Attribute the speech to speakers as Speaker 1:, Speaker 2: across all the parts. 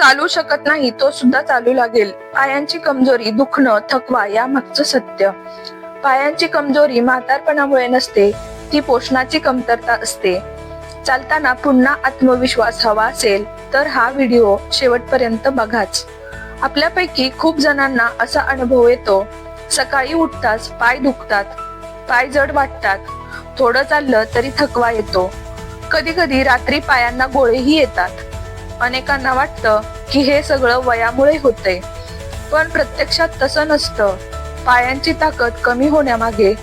Speaker 1: चालू शकत नाही तो सुद्धा चालू लागेल. पायांची कमजोरी दुखणं थकवा या मागचं सत्य. पायांची कमजोरी म्हातारपणामुळे नसते ती पोषणाची कमतरता असते. चालताना पुन्हा आत्मविश्वास हवा असेल तर हा व्हिडिओ शेवटपर्यंत बघाच. आपल्यापैकी खूप जणांना असा अनुभव येतो सकाळी उठताच पाय दुखतात पाय जड वाटतात थोडं चाललं तरी थकवा येतो. कधी कधी रात्री पायांना गोळेही येतात. अनेकांना वाटतं की हे सगळं वयामुळे होते पण प्रत्यक्षात तसं नसतं. पायांची ताकद कमी होण्यामागे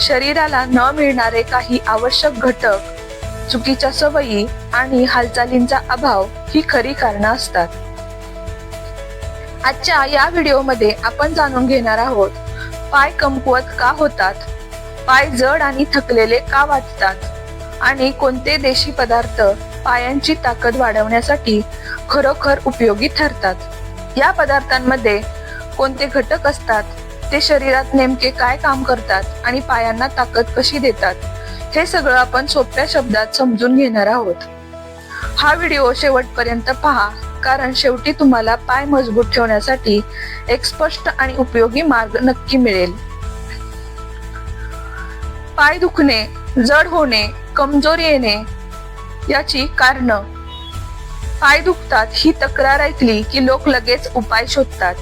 Speaker 1: शरीराला न मिळणारे काही आवश्यक घटक चुकीच्या सवयी आणि हालचालींचा अभाव ही खरी कारणं असतात. आजच्या या व्हिडिओमध्ये आपण जाणून घेणार आहोत पाय कमकुवत का होतात? पाय जड आणि थकलेले का वाटतात? आणि कोणते देशी पदार्थ पायांची ताकद वाढवण्यासाठी खरोखर उपयोगी ठरतात. या पदार्थांमध्ये कोणते घटक असतात? ते शरीरात नेमके काय काम करतात? आणि पायांना ताकद कशी देतात? हे सगळं आपण सोप्या शब्दात समजून घेणार आहोत. हा व्हिडिओ शेवटपर्यंत पहा कारण शेवटी तुम्हाला पाय मजबूत ठेवण्यासाठी एक स्पष्ट आणि उपयोगी मार्ग नक्की मिळेल. पाय दुखणे जड होणे कमजोरी येणे याची कारण. पाय दुखतात ही तक्रार ऐकली की लोक लगेच उपाय शोधतात.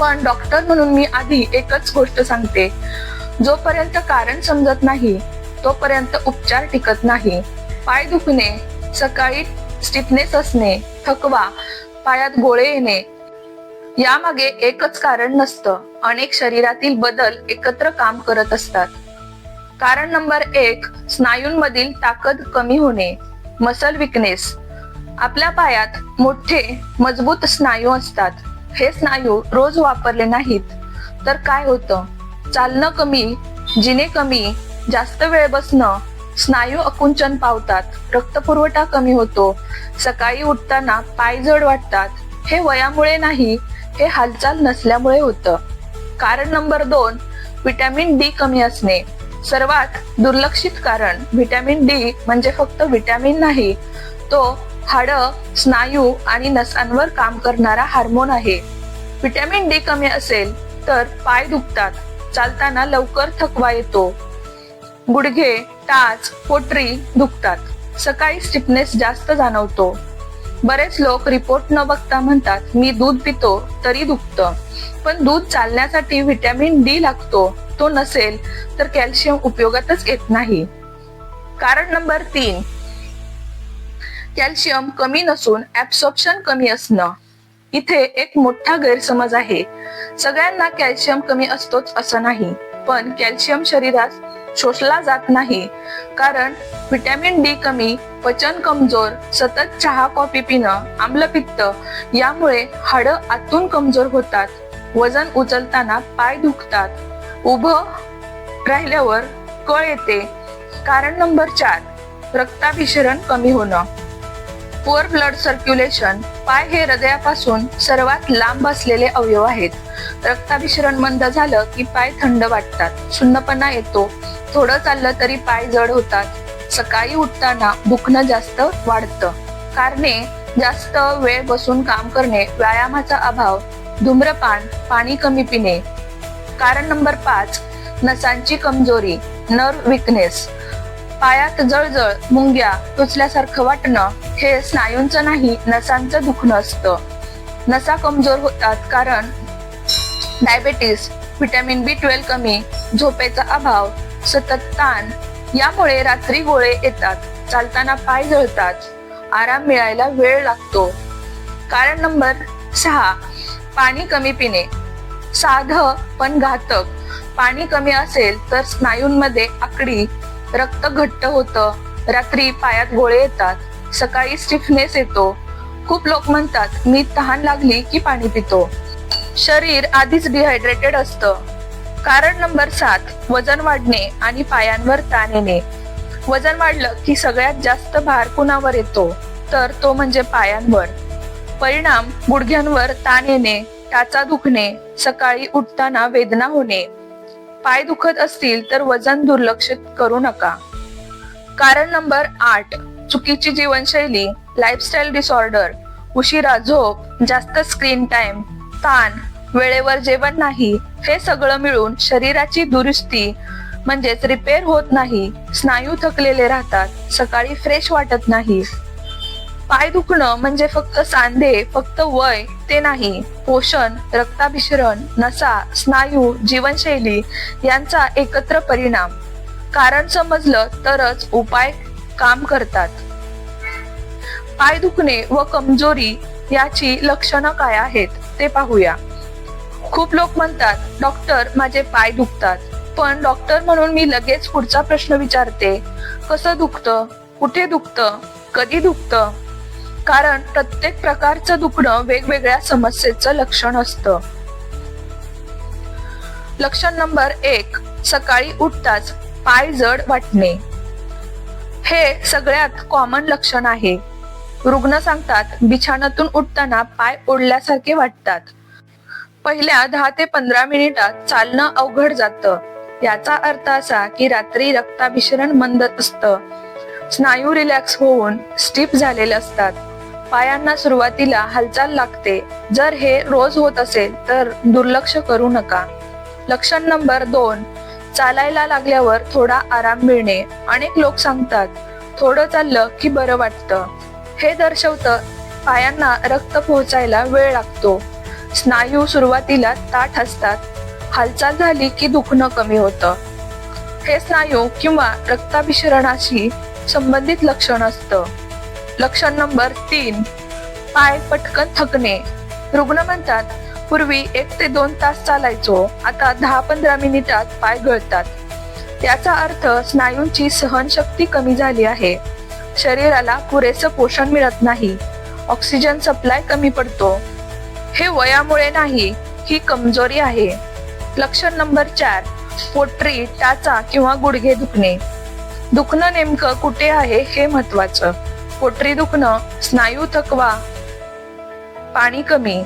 Speaker 1: पण डॉक्टर म्हणून मी आधी एकच गोष्ट सांगते. जोपर्यंत कारण समजत नाही तोपर्यंत उपचार टिकत नाही. पाय दुखणे सकाळी स्टिफनेस असणे थकवा पायात गोळे येणे यामागे एकच कारण नसतं. अनेक शरीरातील बदल एकत्र काम करत असतात. कारण नंबर एक स्नायूंमधील ताकद कमी होणे. मसल विकनेस आपल्या पायात मोठे मजबूत स्नायू असतात. हे स्नायू रोज वापरले नाहीत. तर काय होतं? चालणं कमी जिने कमी जास्त वेळ बसणं स्नायू अकुंचन पावतात. रक्तपुरवठा कमी होतो. सकाळी उठताना पाय जड वाटतात. हे वयामुळे नाही हे हालचाल नसल्यामुळे होतं. कारण नंबर दोन विटॅमिन डी कमी असणे. सर्वात दुर्लक्षित कारण व्हिटॅमिन डी म्हणजे फक्त व्हिटॅमिन नाही तो हाड स्नायू आणि नसांवर काम करणारा हार्मोन आहे. व्हिटॅमिन डी कमी असेल तर पाय दुखतात चालताना लवकर थकवा येतो. गुडघे टाच पोटरी दुखतात. सकाळी स्टिफनेस जास्त जाणवतो. बरेच लोक रिपोर्ट न बघता म्हणतात मी दूध पितो तरी दुखतं. पण दूध चालण्यासाठी व्हिटॅमिन डी लागतो. तो नसेल तर कॅल्शियम उपयोगातच येत नाही. कारण नंबर तीन कॅल्शियम कमी नसून ऍब्सॉर्प्शन कमी असणं. इथे एक मोठा गैरसमज आहे. सगळ्यांना कॅल्शियम कमी असतोच असं नाही. पण कॅल्शियम शरीरात शोषला जात नाही. कारण व्हिटॅमिन डी कमी पचन कमजोर सतत चहा कॉफी पिणं आम्लपित्त यामुळे हाडं आतून कमजोर होतात. वजन उचलताना पाय दुखतात. उभं राहिल्यावर कळ येते. कारण नंबर चार रक्ताभिसरण कमी होणं. पुअर ब्लड सर्क्युलेशन पाय हे हृदयापासून सर्वात लांब असलेले अवयव आहेत. रक्ताभिसरण मंद झालं की पाय थंड वाटतात. सुन्नपणा येतो. थोडं चाललं तरी पाय जड होतात. सकाळी उठताना दुखणं जास्त वाढतं. कारणे जास्त वेळ बसून काम करणे व्यायामाचा अभाव धूम्रपान पाणी कमी पिणे. कारण नंबर पाच नसांची कमजोरी नर्व विकनेस पायात जळजळ मुंग्या टोचल्यासारखं वाटणं हे स्नायूंचं नाही नसांचं दुखणं असतं. नसा कमजोर होतात कारण डायबेटीस व्हिटॅमिन बी ट्वेल्व कमी झोपेचा अभाव सतत ताण यामुळे रात्री गोळे येतात चालताना पाय जळतात आराम मिळायला वेळ लागतो. कारण नंबर सहा पाणी कमी पिणे. साधं पण घातक. पाणी कमी असेल तर स्नायूंमध्ये आकडी रक्त घट्ट होतं. रात्री पायात गोळे येतात. सकाळी स्टिफनेस येतो. खूप लोक म्हणतात मी तहान लागली की पाणी पितो. शरीर आधीच डिहायड्रेटेड असतं. कारण नंबर सात वजन वाढणे आणि पायांवर ताण येणे वजन वाढलं की सगळ्यात जास्त भार कुणावर येतो? तर तो म्हणजे पायांवर. परिणाम गुडघ्यांवर ताण येणे टाचा दुखणे सकाळी उठताना वेदना होणे. पाय दुखत असतील तर वजन दुर्लक्षित करू नका. कारण नंबर आठ चुकीची जीवनशैली लाईफस्टाईल डिसऑर्डर उशिरा झोप जास्त स्क्रीन टाइम ताण वेळेवर जेवण नाही हे सगळं मिळून शरीराची दुरुस्ती म्हणजेच रिपेअर होत नाही. स्नायू थकलेले राहतात सकाळी फ्रेश वाटत नाही. पाय दुखणं म्हणजे फक्त सांधे फक्त वय ते नाही. पोषण रक्ताभिसरण नसा स्नायू जीवनशैली यांचा एकत्र परिणाम. कारण समजलं तरच उपाय काम करतात. पाय दुखणे व कमजोरी याची लक्षणं काय आहेत ते पाहूया. खूप लोक म्हणतात डॉक्टर माझे पाय दुखतात. पण डॉक्टर म्हणून मी लगेच पुढचा प्रश्न विचारते कसं दुखतं? कुठे दुखतं? कधी दुखतं? कारण प्रत्येक प्रकारचं दुखणं वेगवेगळ्या समस्येचं लक्षण असतं. लक्षण नंबर एक सकाळी उठताच पाय जड वाटणे. हे सगळ्यात कॉमन लक्षण आहे. रुग्ण सांगतात बिछाणातून उठताना पाय ओढल्यासारखे वाटतात. पहिल्या दहा ते पंधरा मिनिटात चालणं अवघड जातं. याचा अर्थ असा की रात्री रक्ताभिसरण मंद असतं. स्नायू रिलॅक्स होऊन स्टिफ झालेले असतात. पायांना सुरुवातीला हालचाल लागते. जर हे रोज होत असेल तर दुर्लक्ष करू नका. लक्षण नंबर दोन चालायला लागल्यावर थोडा आराम मिळणे. अनेक लोक सांगतात थोडं चाललं की बरं वाटतं. हे दर्शवतं. पायांना रक्त पोहोचायला वेळ लागतो. स्नायू सुरुवातीला ताठ असतात. हालचाल झाली की दुखणं कमी होतं. हे स्नायू किंवा रक्ताभिसरणाशी संबंधित लक्षण असतं. लक्षण नंबर तीन पाय पटकन थकणे. रुग्ण म्हणतात पूर्वी एक ते दोन तास चालायचो. आता दहा पंधरा मिनिटात पाय गळतात. त्याचा अर्थ स्नायूंची सहनशक्ती कमी झाली आहे. शरीराला पुरेसं पोषण मिळत नाही. ऑक्सिजन सप्लाय कमी पडतो. हे वयामुळे नाही ही कमजोरी आहे. लक्षण नंबर चार पोटरी टाचा किंवा गुडघे दुखणे. दुखणं नेमकं कुठे आहे हे महत्वाचं पोटरी दुखणं स्नायू थकवा पाणी कमी.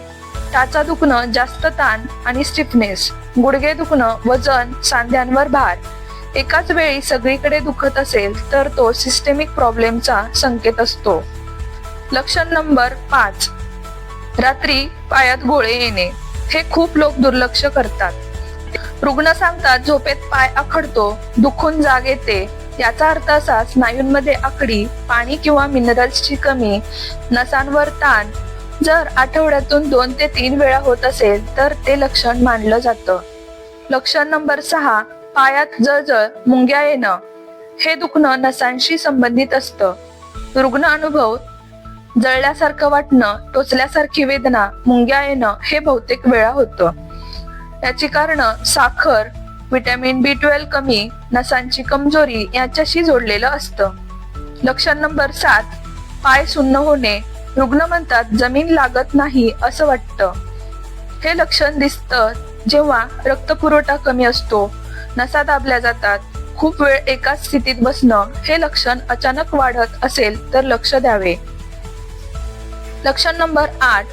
Speaker 1: टाचा दुखणं जास्त ताण आणि स्टिफनेस. गुडघे दुखणं वजन सांध्यांवर भार. एकाच वेळी सगळीकडे दुखत असेल तर तो सिस्टेमिक प्रॉब्लेमचा संकेत असतो. लक्षण नंबर पाच. रात्री पायात गोळे येणे. हे खूप लोक दुर्लक्ष करतात. रुग्ण सांगतात झोपेत पाय आखडतो दुखून जाग येते. याचा अर्थ असा स्नायूंमध्ये आकडी पाणी किंवा मिनरल्सची कमी नसांवर ताण. जर आठवड्यातून दोन ते तीन वेळा होत असेल तर ते लक्षण मानलं जातं. लक्षण नंबर सहा. पायात जळजळ मुंग्या येणं हे दुखणं नसांशी संबंधित असतं. रुग्ण अनुभव जळल्यासारखं वाटणं टोचल्यासारखी वेदना मुंग्या येणं हे बहुतेक वेळा होतं. याची कारण साखर व्हिटॅमिन बी ट्वेल्व कमी नसांची कमजोरी याच्याशी जोडलेलं असतं. लक्षण नंबर सात पाय सुन्न होणे. रुग्ण म्हणतात जमीन लागत नाही असं वाटतं. हे लक्षण दिसतं जेव्हा रक्तपुरवठा कमी असतो. नसा दाबल्या जातात. खूप वेळ एकाच स्थितीत बसणं हे लक्षण अचानक वाढत असेल तर लक्ष द्यावे. लक्षण नंबर आठ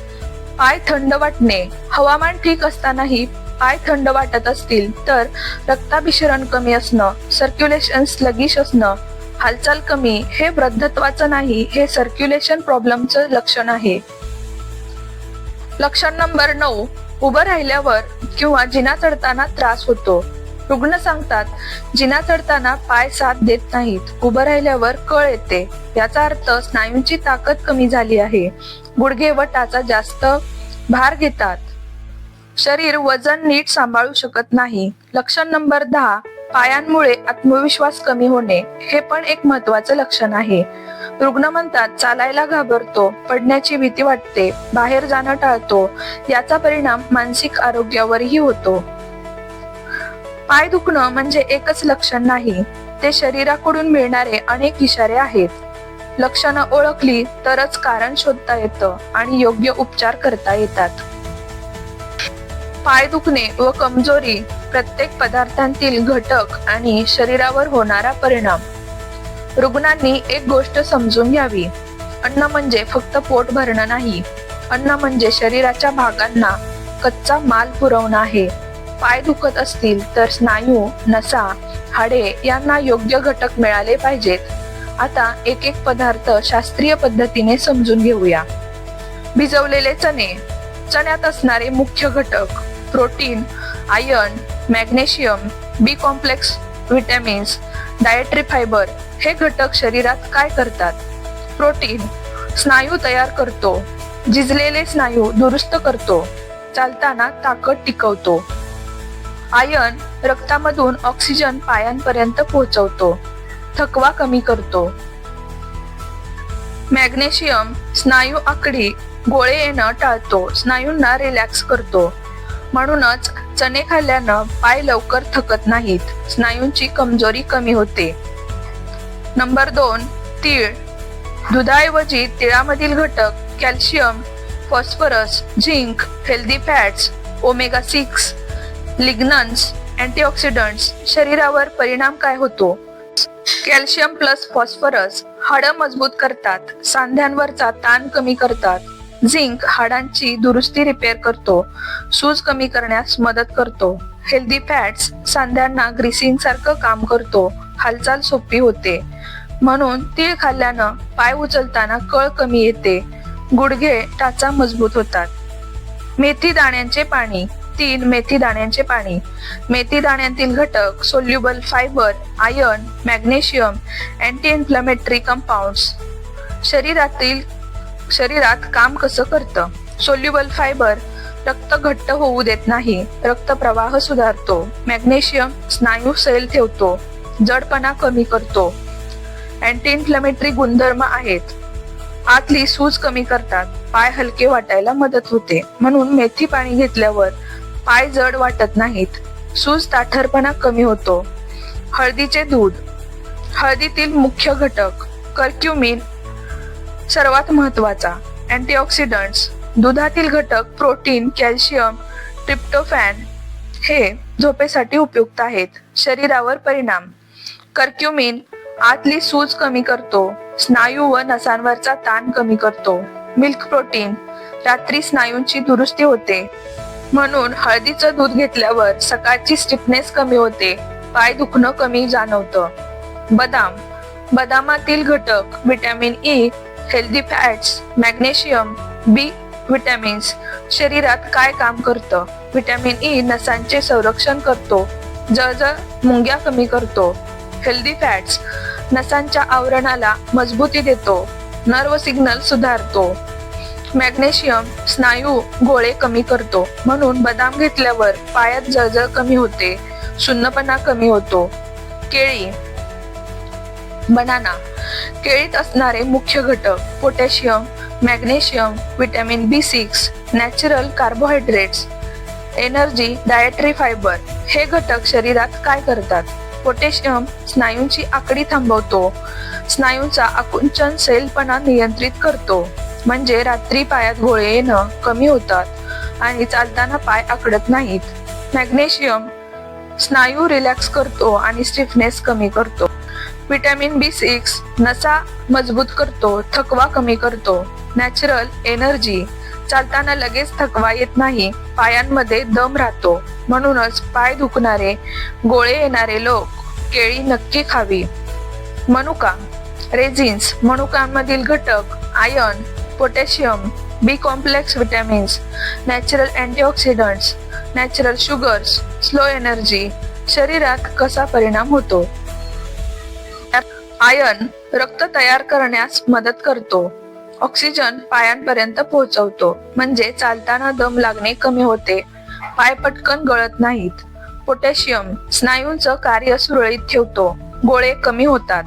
Speaker 1: पाय थंड वाटणे. हवामान ठीक असतानाही पाय थंड वाटत असतील तर रक्ताभिसरण कमी असणं सर्क्युलेशन स्लगिश असणं हालचाल कमी हे वृद्धत्वाचं नाही हे सर्क्युलेशन प्रॉब्लेमचं लक्षण आहे. लक्षण नंबर नऊ उभं राहिल्यावर किंवा जिना चढताना त्रास होतो. रुग्ण सांगतात जिना चढताना पाय साथ देत नाहीत. उभं राहिल्यावर कळ येते. याचा अर्थ स्नायूंची ताकद कमी झाली आहे. गुडघे व टाचा जास्त भार घेतात. शरीर वजन नीट सांभाळू शकत नाही. लक्षण नंबर दहा पायांमुळे आत्मविश्वास कमी होणे. हे पण एक महत्वाचं लक्षण आहे. रुग्ण म्हणतात चालायला घाबरतो पडण्याची भीती वाटते बाहेर जाणं टाळतो. याचा परिणाम मानसिक आरोग्यावरही होतो. पाय दुखणं म्हणजे एकच लक्षण नाही. ते शरीराकडून मिळणारे अनेक इशारे आहेत. लक्षणं ओळखली तरच कारण शोधता येतं आणि योग्य उपचार करता येतात. पाय दुखणे व कमजोरी प्रत्येक पदार्थांतील घटक आणि शरीरावर होणारा परिणाम. रुग्णांनी एक गोष्ट समजून घ्यावी. अन्न म्हणजे फक्त पोट भरणं नाही. अन्न म्हणजे शरीराच्या भागांना कच्चा माल पुरवणं आहे. पाय दुखत असतील तर स्नायू नसा हाडे यांना योग्य घटक मिळाले पाहिजेत. आता एक एक पदार्थ शास्त्रीय पद्धतीने समजून घेऊया. भिजवलेले चणे. चण्यात असणारे मुख्य घटक protein iron magnesium B complex vitamins dietary fibre हे घटक शरीरात काय करतात? प्रोटीन. स्नायू तयार करतो. झिजलेले स्नायू दुरुस्त करतो. चालताना ताकद टिकवतो. आयर्न रक्तामधून ऑक्सिजन पायांपर्यंत पोहोचवतो. थकवा कमी करतो. मॅग्नेशियम स्नायू आकडी गोळे येणं टाळतो. स्नायूंना रिलॅक्स करतो. म्हणूनच चणे खाल्ल्यानं पाय लवकर थकत नाहीत. स्नायूंची कमजोरी कमी होते. नंबर दोन तीळ. दुधाऐवजी तिळामधील घटक calcium phosphorus zinc healthy fats omega six lignans antioxidants शरीरावर परिणाम काय होतो? कॅल्शियम प्लस फॉस्फरस हाडं मजबूत करतात सांध्यांवरचा ताण कमी करतात. झिंक हाडांची दुरुस्ती रिपेअर करतो सूज कमी करण्यास मदत करतो. हेल्दी फॅट्स सांध्यांना ग्रीसिंग सारखं काम करतो हालचाल सोपी होते. म्हणून तीळ खाल्ल्यानं पाय उचलताना कळ कमी येते गुडघे टाचा मजबूत होतात. मेथी दाण्यांचे पाणी तीन मेथी दाण्यांचे पाणी. मेथी दाण्यांतील घटक soluble fibre iron magnesium anti inflammatory compounds शरीरातील शरीरात काम कसं करतं? सोल्युबल फायबर रक्त घट्ट होऊ देत नाही रक्त प्रवाह सुधारतो मॅग्नेशियम स्नायू सैल ठेवतो जडपणा कमी करतो. अँटी इन्फ्लमेटरी गुणधर्म आहेत. आतली सूज कमी करतात पाय हलके वाटायला मदत होते. म्हणून मेथी पाणी घेतल्यावर पाय जड वाटत नाहीत. सूज ताठरपणा कमी होतो. हळदीचे दूध. हळदीतील मुख्य घटक कर्क्युमिन सर्वात महत्त्वाचा अँटीऑक्सिडंट्स दुधातील घटक प्रोटीन कॅल्शियम ट्रिप्टोफॅन हे झोपेसाठी उपयुक्त आहेत. शरीरावर परिणाम. कर्क्युमिन आतली सूज कमी करतो. स्नायू व नसांवरचा ताण कमी करतो. मिल्क प्रोटीन रात्री स्नायूंची दुरुस्ती होते. म्हणून हळदीचं दूध घेतल्यावर सकाळची स्टिफनेस कमी होते. पाय दुखणं कमी जाणवतं. बदाम. बदामातील घटक vitamin E healthy fats magnesium B vitamins शरीरात काय काम करतं? विटॅमिन ई e नसांचे संरक्षण करतो. जळजळ मुंग्या कमी करतो. हेल्दी फॅट्स नसांच्या आवरणाला मजबूती देतो. नर्व सिग्नल सुधारतो. मॅग्नेशियम स्नायू गोळे कमी करतो. म्हणून बदाम घेतल्यावर पायात जळजळ कमी होते सुन्नपणा कमी होतो. केळी. बनाना केळीत असणारे मुख्य घटक potassium magnesium vitamin B six natural carbohydrates energy dietary fibre. हे घटक शरीरात काय करतात? पोटॅशियम स्नायूंची आकडी थांबवतो. स्नायूंचा आकुंचन सैलपणा नियंत्रित करतो. म्हणजे रात्री पायात गोळे येणं कमी होतात आणि चालताना पाय आकडत नाहीत. मॅग्नेशियम स्नायू रिलॅक्स करतो आणि स्टिफनेस कमी करतो. विटॅमिन बी सिक्स नसा मजबूत करतो थकवा कमी करतो. नॅचरल एनर्जी चालताना लगेच थकवा येत नाही पायांमध्ये दम राहतो. म्हणूनच पाय दुखणारे गोळे येणारे लोक केळी नक्की खावी. मनुका. रेझिन्स मनुकांमधील घटक iron potassium B complex vitamins natural antioxidants natural sugars slow energy शरीरात कसा परिणाम होतो? आयर्न रक्त तयार करण्यास मदत करतो. ऑक्सिजन पायांपर्यंत पोहोचवतो. म्हणजे चालताना दम लागणे कमी होते. पाय पटकन गळत नाहीत. पोटॅशियम स्नायूंचं कार्य सुरळीत ठेवतो. गोळे कमी होतात.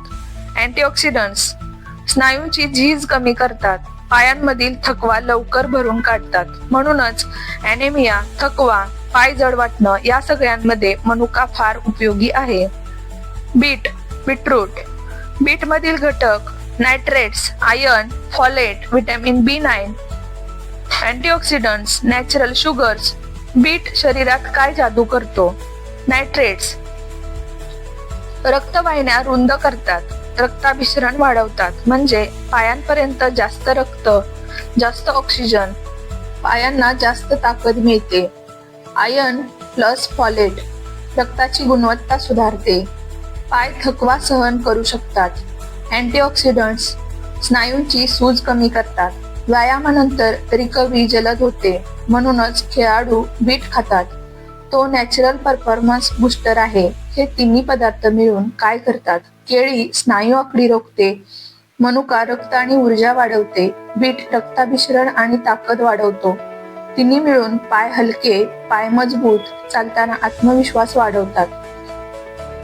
Speaker 1: अँटीऑक्सिडंट्स स्नायूंची झीज कमी करतात. पायांमधील थकवा लवकर भरून काढतात. म्हणूनच अॅनेमिया थकवा पाय जड वाटणं या सगळ्यांमध्ये मनुका फार उपयोगी आहे. Bit beetroot. बीट मधील घटक nitrates iron folate vitamin B nine. Antioxidants natural sugars. Beet शरीरात काय जादू करतो? नायट्रेट्स. रक्तवाहिन्या रुंद करतात. रक्ताभिसरण वाढवतात. म्हणजे पायांपर्यंत जास्त रक्त जास्त ऑक्सिजन पायांना जास्त ताकद मिळते. आयर्न प्लस फॉलेट रक्ताची गुणवत्ता सुधारते. पाय थकवा सहन करू शकतात. अँटीऑक्सिडंट्स स्नायूंची सूज कमी करतात. व्यायामानंतर रिकव्हरी जलद होते. म्हणूनच खेळाडू बीट खातात. तो नॅचरल परफॉर्मन्स बूस्टर आहे. हे तिन्ही पदार्थ मिळून काय करतात? केळी स्नायू आकडी रोखते मनुका रक्त आणि ऊर्जा वाढवते बीट रक्ताभिसरण आणि ताकद वाढवतो. तिन्ही मिळून पाय हलके पाय मजबूत चालताना आत्मविश्वास वाढवतात.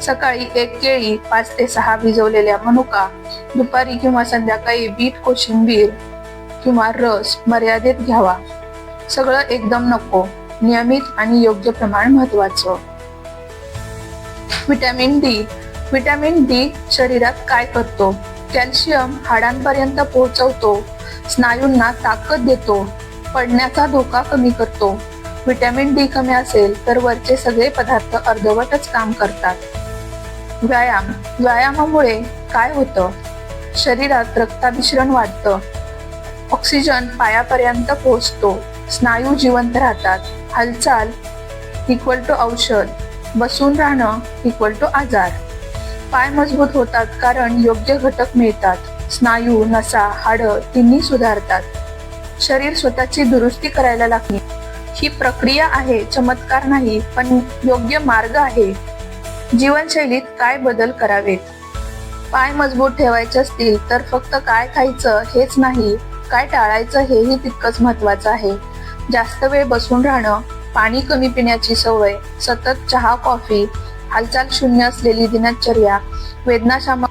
Speaker 1: सकाळी एक केळी पाच ते सहा भिजवलेल्या मनुका दुपारी किंवा संध्याकाळी बीट कोशिंबीर किंवा रस मर्यादेत घ्यावा. सगळं एकदम नको नियमित आणि योग्य प्रमाण महत्वाचं विटॅमिन डी व्हिटॅमिन डी शरीरात काय करतो? कॅल्शियम हाडांपर्यंत पोहोचवतो. स्नायूंना ताकद देतो. पडण्याचा धोका कमी करतो. व्हिटॅमिन डी कमी असेल तर वरचे सगळे पदार्थ अर्धवटच काम करतात. व्यायाम. व्यायामामुळे काय होतं? शरीरात रक्ताभिसरण वाढतं. ऑक्सिजन पायापर्यंत पोहोचतो. स्नायू जिवंत राहतात. हालचाल इक्वल टू औषध. बसून राहणं इक्वल टू आजार. पाय मजबूत होतात कारण योग्य घटक मिळतात. स्नायू नसा हाडं तिन्ही सुधारतात. शरीर स्वतःची दुरुस्ती करायला लागते. ही प्रक्रिया आहे चमत्कार नाही पण योग्य मार्ग आहे. जीवनशैलीत काय बदल करावेत? पाय मजबूत ठेवायचे असतील तर फक्त काय खायचं हेच नाही काय टाळायचं हेही तितकंच महत्वाचं आहे. जास्त वेळ बसून राहणं पाणी कमी पिण्याची सवय सतत चहा कॉफी हालचाल शून्य असलेली दिनचर्या वेदनाशामक